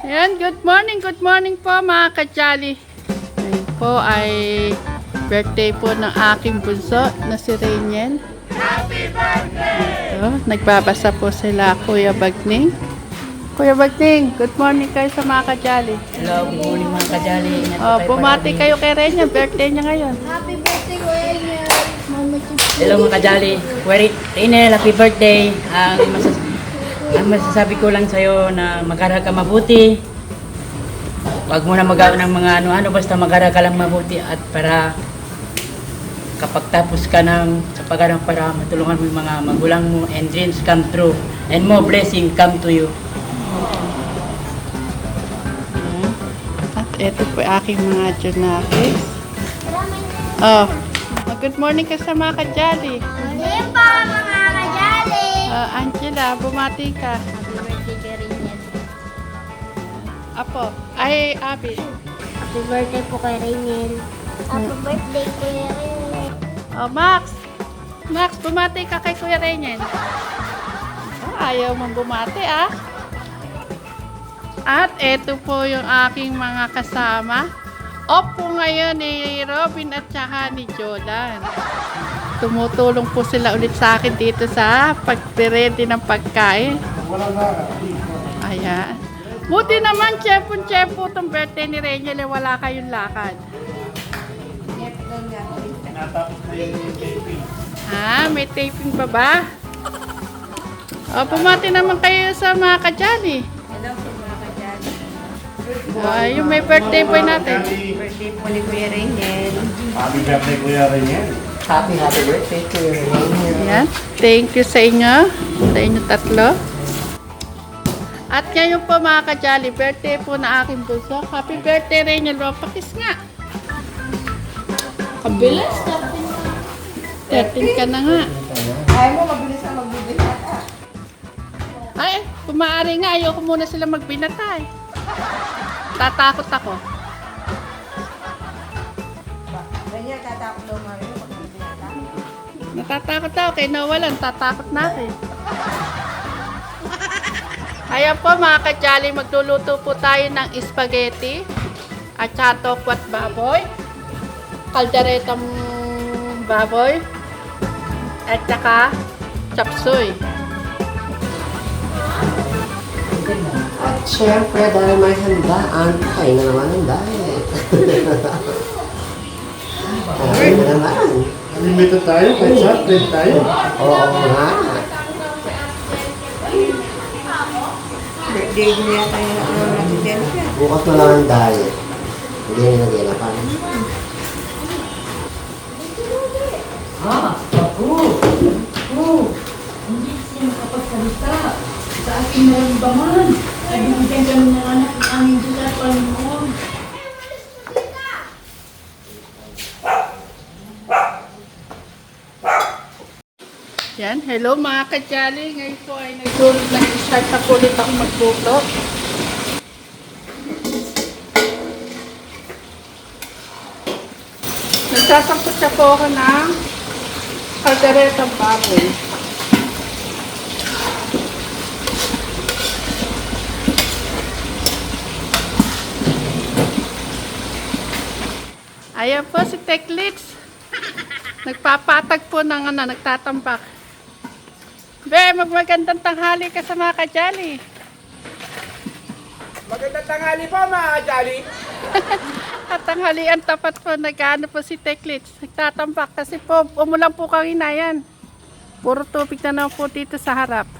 Ayan, good morning, good morning po mga kajali. Ngayon po ay birthday po ng aking bunso na si Rainiel. Happy birthday! Ito, nagbabasa po sila Kuya Bagning. Kuya Bagning, good morning kayo sa mga kajali. Hello, good morning mga kajali. Ingat Oh, kayo bumati kayo kay Rainiel, birthday niya ngayon. Happy birthday, Kuya Niel. Mama Chichi. Hello mga kajali. Rinel, happy birthday. Ang, masas ang masasabi ko lang sa'yo na mag-aral ka mabuti. Huwag mo na magawa ng mga ano-ano, basta mag-aral ka lang mabuti at para kapag tapos ka ng sa pag-aral para matulungan mo yung mga magulang mo and dreams come true and more blessing come to you. Ayan. At ito po aking mga junakis. Oh, good morning ka sa mga kajali. Angela, bumati ka. Happy birthday, Kuya Niel. Apo, ay, Abi. Happy birthday po kay Rainiel. Happy birthday, Kuya Rainiel. Oh, Max. Max, bumati ka kay Kuya Renyen. Oh, ayaw mong bumati, ah. At eto po yung aking mga kasama. Opo ngayon ni Robin at saka ni Jordan. Tumutulong po sila ulit sa akin dito sa pagre-ready ng pagkain. Ayan. Buti naman, chepon-chepo itong birthday ni Reniel, eh, wala kayong lakad. Ah, may taping pa ba? O, pumati naman kayo sa mga kajali. Hello po mga kajali. Ah, yung may birthday boy natin. Birthday po ni Kuya Rinel. Happy birthday, Kuya Reniel. Happy, happy birthday Kuya Rinel. Ayan. Thank you sa inyo. Sa inyo tatlo. At ngayon po mga kajali, birthday po na aking bunso. Happy birthday, Reniel. Pakis nga. Kabilis. 13 ka na nga. Ayaw mo, mabilis na magbibigay ka. Ay, kung maaari nga, ayoko muna sila magbinatay. Tatakot ako. Natatakot ako kay nawalan, tatakot na ako eh. Ayan po mga kajali, magluluto po tayo ng spaghetti at saka tokwat baboy, kalderetang baboy, at saka chapsuy. At syempre, dahil may handaan, kain na naman ang diet. Kain na naman. Limited tayo, kahit short break tayo. Oo nga. Birthday din yata yung ano natin din siya. Bukas na lang ang diet. Hindi na naginapan. Ah, ako. Oh, hindi siya makapagsalita sa aking naramdaman. Ay, binigyan kami ng anak ng aming Diyos at Panginoon. Yan, hello mga kajali. Ngayon po ay nagdulog ng start na ulit ako magluto. Nagsasangkot siya po ako ng kalderetang baboy. Ayan po si Teklits. Nagpapatag po ng ano, nagtatambak. Be, magmagandang tanghali ka sa mga kajali. Magandang tanghali po mga kajali. At tanghalian tapat po, nag-ano po si Teklits. Nagtatambak kasi po, umulan po kanina yan. Puro tubig na naman po dito sa harap.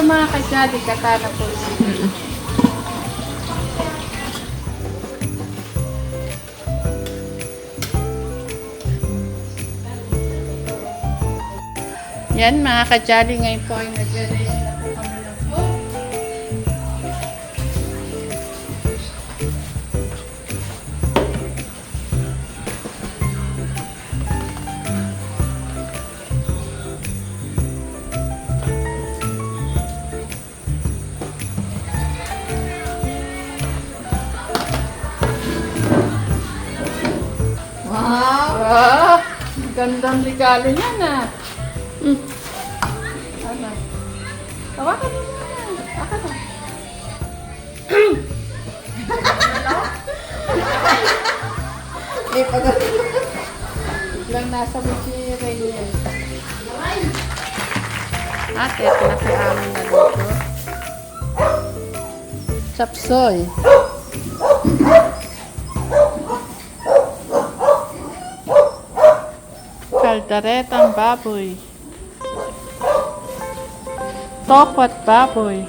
Ito mga kajali, katana po. Yan mga kajali, ngayon po ay nag-ready gandang regalo niya na. Mm. Ano? Tawakan mo na. Tawakan mo. Eh, pag... Lang nasa mo si Rainier. At ito na na luto. Chapsoy. Kaldaretang baboy. Tokot baboy.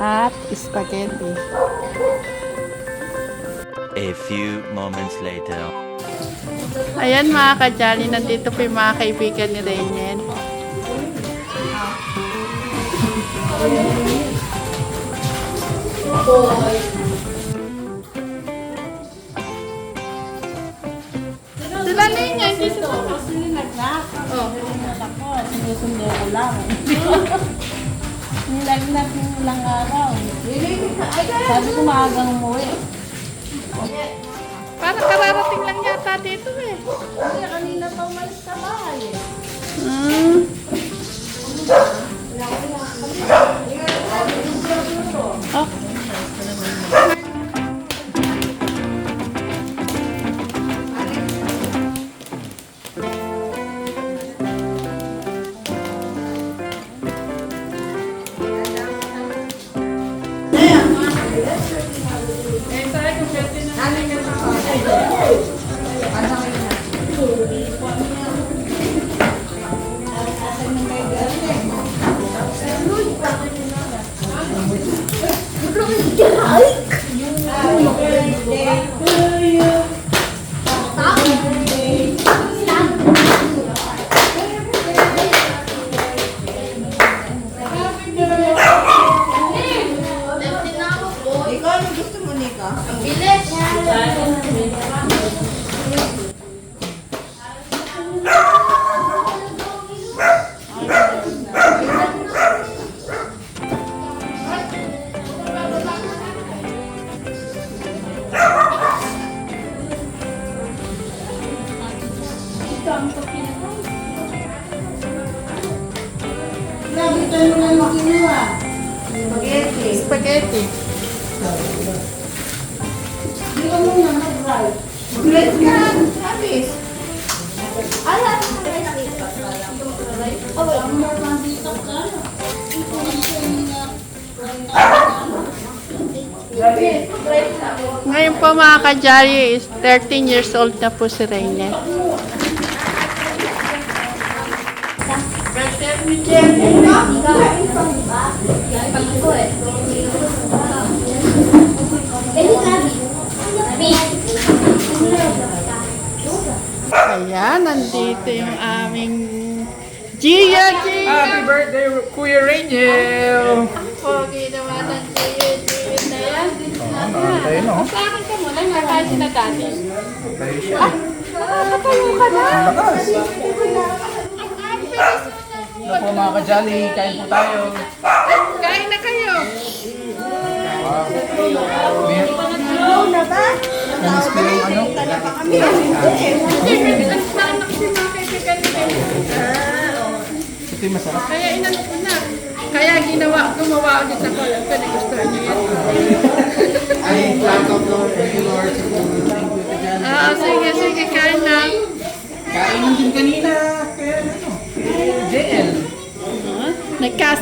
At spaghetti. A few moments later. Ayan mga kajali, nandito po yung mga kaibigan ni Rainier. Sila Sinusundo ko lang. Nilagnat yung ilang araw. Sabi ko maagang umuwi. Parang kararating lang yata dito eh. Kasi kanina pa umalis sa bahay. Mm. Oh. Ikaw, Mo na makinuha. Spaghetti. Spaghetti. Hindi ka muna mag-fry. Mag-rice ka. Travis. Ala, rice Oh, ang mga dito ka. Ito ang siya Ngayon po mga kajali is 13 years old na po si Rainier. Ayan, nandito yung aming Gia Gia. Happy birthday, Kuya Rangel! Pogi naman ang Gia Gia na yan. Nakatayo no? Sa akin ka muna, nakain si na dati. Ah, nakatayo ka na. Ano po mga kajali, kain po tayo. Kain na kayo. Ko yung ano? Hindi, anak na anak si mga kaibigan nila. Ito yung masarap. Kaya inanap ko na. Kaya ginawa, gumawa ulit ako. Kasi gustuhan niyo yan. Ay, flat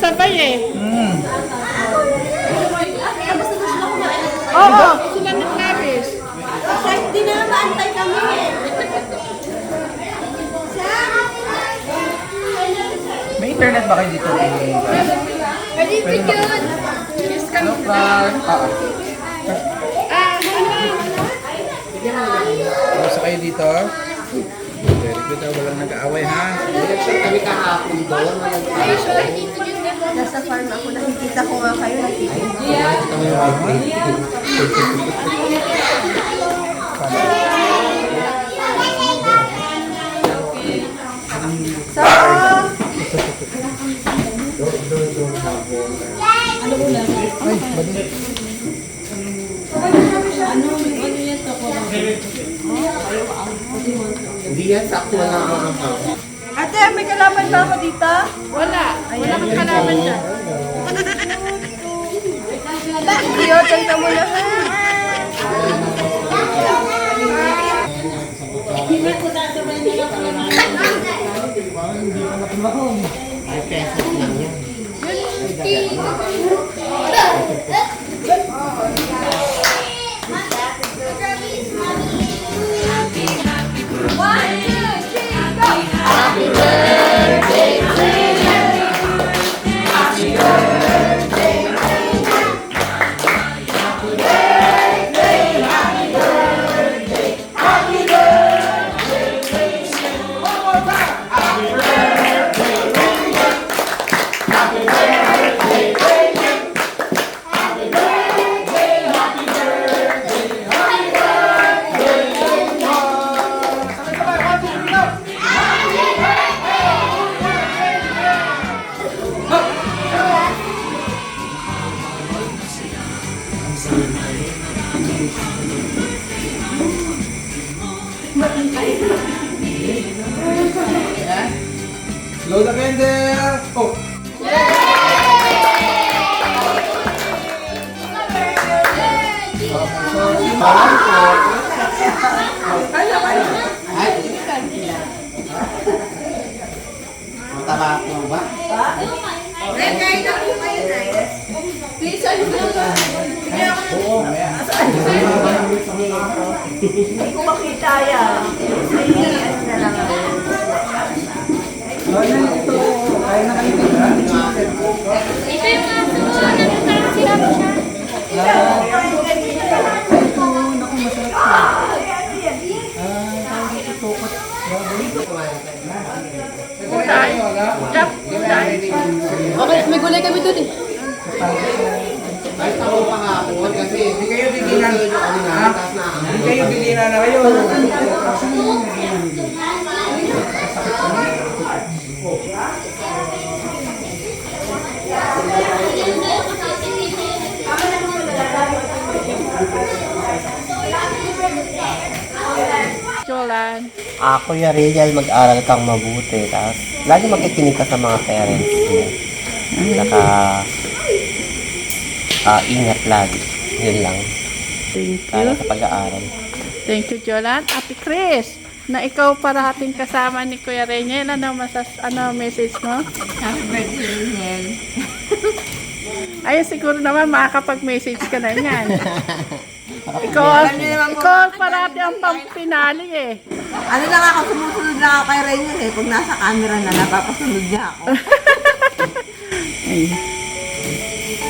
Nagkasabay eh. Hmm. Oo, sila ni Travis. Kasi di na maantay kami eh. May internet ba kayo dito? Pwede yun. Kiss ka Ano ka? Ah, Ah, kayo dito? Very good ah, walang nag-aaway ha. Kami kahapon doon. Nasa farm ako, nakikita ko nga kayo. Nakikita. Ito mo yung white Ano, ano yan to ko? Hindi yan, sakto lang ang ako. May kalaban ba ako dito? Wala. Wala kang kalaban dyan. Iyo, tanta mo na. Ay, Load the candle! Oh! Mataba ko ba? Kaya na kayo ha? Ito yung aso. Nagtatang sila mo siya. Gulay. Chop. Gulay. Okay, may gulay kami dun eh. Ay, ako pa nga ako kasi Hindi kayo tigilan. Ha? taas na ako. Hindi kayo tigilan na kayo. Jolan. Ako ya Real, mag-aral kang mabuti. Tapos, lagi makikinig ka sa mga parents mo. Saka, ah, ingat lagi. Yun lang. Thank Para you. sa pag-aaral. Thank you, Jolan. Ate Chris, na ikaw parating kasama ni Kuya Reniel. Ano, masas, ano message mo? Happy birthday, Reniel. Ayun, siguro naman makakapag-message ka na niyan. ikaw, ikaw parati ang pampinali eh. Ano lang ako, sumusunod lang ako kay Reniel eh. Pag nasa camera na, napapasunod niya ako. Ay,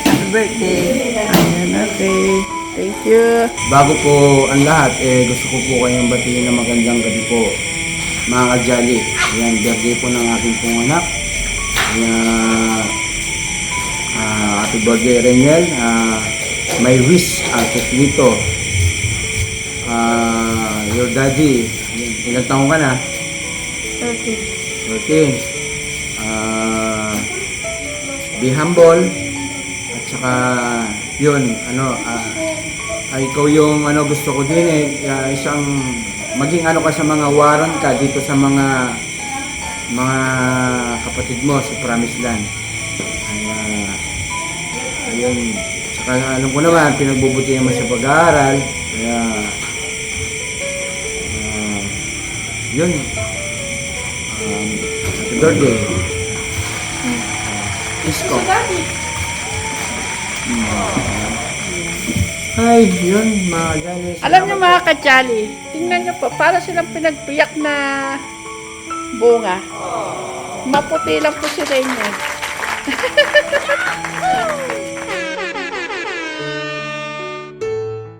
Happy birthday. ayan, okay. Thank you. Bago po ang lahat, eh, gusto ko po kayong batiin ng magandang gabi po. Mga kajali, yan, birthday po ng aking pong anak. Kaya, ah, happy birthday, Reniel. Ah, may wish, Ate Clito. Ah, your daddy, ilang taong ka na? Okay. 13. Ah, be humble. At saka, yun, ano, ah, ay ikaw yung ano gusto ko din eh, ah, isang maging ano ka sa mga waran ka dito sa mga mga kapatid mo sa Promised Land. Ay, ah, ayun, saka alam ko naman, pinagbubutihan mo sa pag-aaral. Kaya, ah, yun, um, happy birthday. Isko. Ay, yun, mga galis. Alam niyo mga kachali, tingnan niyo po, para silang pinagpiyak na bunga. Maputi lang po si Rainier.